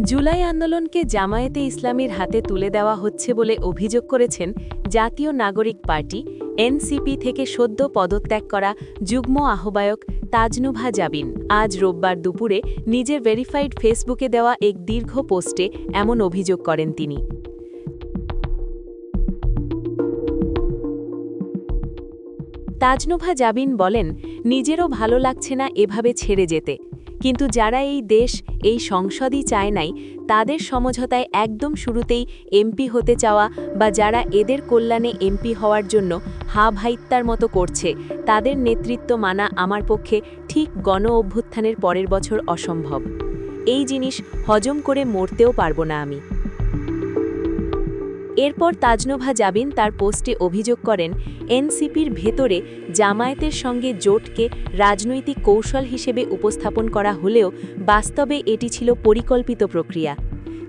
জুলাই আন্দোলনকে জামায়াতে ইসলামীর হাতে তুলে দেওয়া হচ্ছে বলে অভিযোগ করেছেন জাতীয় নাগরিক পার্টি, এনসিপি থেকে সদ্য পদত্যাগ করা যুগ্ম আহ্বায়ক তাজনুভা জাবিন। আজ রোববার দুপুরে নিজের ভেরিফাইড ফেসবুকে দেওয়া এক দীর্ঘ পোস্টে এমন অভিযোগ করেন তিনি। তাজনুভা জাবিন বলেন, নিজেরও ভালো লাগছে না এভাবে ছেড়ে যেতে। কিন্তু যারা এই দেশ, এই সংসদই চায় নাই, তাদের সমঝোতায় একদম শুরুতেই এমপি হতে চাওয়া বা যারা এদের কল্যাণে এমপি হওয়ার জন্য হা ভাইত্যার মতো করছে, তাদের নেতৃত্ব মানা আমার পক্ষে ঠিক গণ অভ্যুত্থানের পরের বছর অসম্ভব। এই জিনিস হজম করে মরতেও পারব না আমি। এরপর তাজনোভা জাবিন তার পোস্টে অভিযোগ করেন, এনসিপির ভেতরে জামায়াতের সঙ্গে জোটকে রাজনৈতিক কৌশল হিসেবে উপস্থাপন করা হলেও বাস্তবে এটি ছিল পরিকল্পিত প্রক্রিয়া।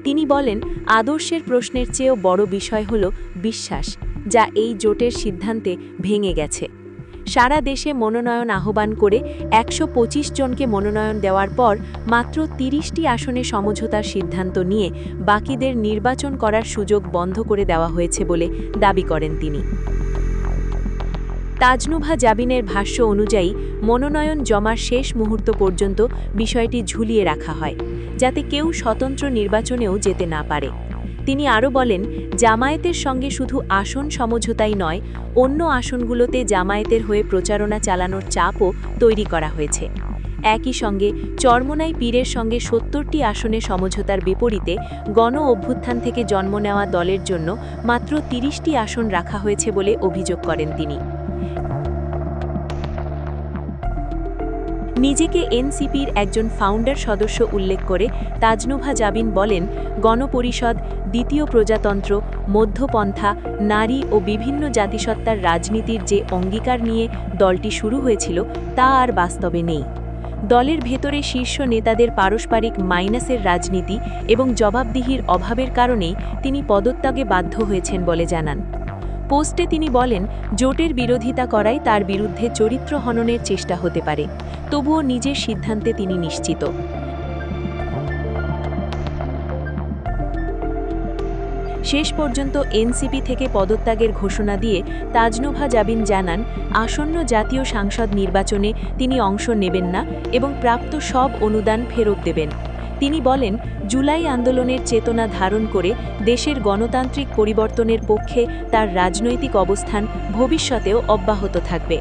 তিনি বলেন, আদর্শের প্রশ্নের চেয়েও বড় বিষয় হল বিশ্বাস, যা এই জোটের সিদ্ধান্তে ভেঙে গেছে। সারা দেশে মনোনয়ন আহ্বান করে একশো পঁচিশ জনকে মনোনয়ন দেওয়ার পর মাত্র তিরিশটি আসনে সমঝোতার সিদ্ধান্ত নিয়ে বাকিদের নির্বাচন করার সুযোগ বন্ধ করে দেওয়া হয়েছে বলে দাবি করেন তিনি। তাজনুভা জাবিনের ভাষ্য অনুযায়ী, মনোনয়ন জমার শেষ মুহূর্ত পর্যন্ত বিষয়টি ঝুলিয়ে রাখা হয়, যাতে কেউ স্বতন্ত্র নির্বাচনেও যেতে না পারে। তিনি আরও বলেন, জামায়াতের সঙ্গে শুধু আসন সমঝোতাই নয়, অন্য আসনগুলোতে জামায়াতের হয়ে প্রচারণা চালানোর চাপও তৈরি করা হয়েছে। একই সঙ্গে চরমোনাই পীরের সঙ্গে সত্তরটি আসনে সমঝোতার বিপরীতে গণ অভ্যুত্থান থেকে জন্ম নেওয়া দলের জন্য মাত্র তিরিশটি আসন রাখা হয়েছে বলে অভিযোগ করেন তিনি। নিজেকে এনসিপির একজন ফাউন্ডার সদস্য উল্লেখ করে তাজনুভা জাবিন বলেন, গণপরিষদ, দ্বিতীয় প্রজাতন্ত্র, মধ্যপন্থা, নারী ও বিভিন্ন জাতিসত্তার রাজনীতির যে অঙ্গীকার নিয়ে দলটি শুরু হয়েছিল, তা আর বাস্তবে নেই। দলের ভেতরে শীর্ষ নেতাদের পারস্পরিক মাইনাসের রাজনীতি এবং জবাবদিহির অভাবের কারণেই তিনি পদত্যাগে বাধ্য হয়েছেন বলে জানান। পোস্টে তিনি বলেন, জোটের বিরোধিতা করাই তার বিরুদ্ধে চরিত্র হননের চেষ্টা হতে পারে। তবুও নিজের সিদ্ধান্তে তিনি নিশ্চিত। শেষ পর্যন্ত এনসিপি থেকে পদত্যাগের ঘোষণা দিয়ে তাজনোভা জাবিন জানান, আসন্ন জাতীয় সাংসদ নির্বাচনে তিনি অংশ নেবেন না এবং প্রাপ্ত সব অনুদান ফেরত দেবেন। তিনি বলেন, জুলাই আন্দোলনের চেতনা ধারণ করে দেশের গণতান্ত্রিক পরিবর্তনের পক্ষে তার রাজনৈতিক অবস্থান ভবিষ্যতেও অব্যাহত থাকবে।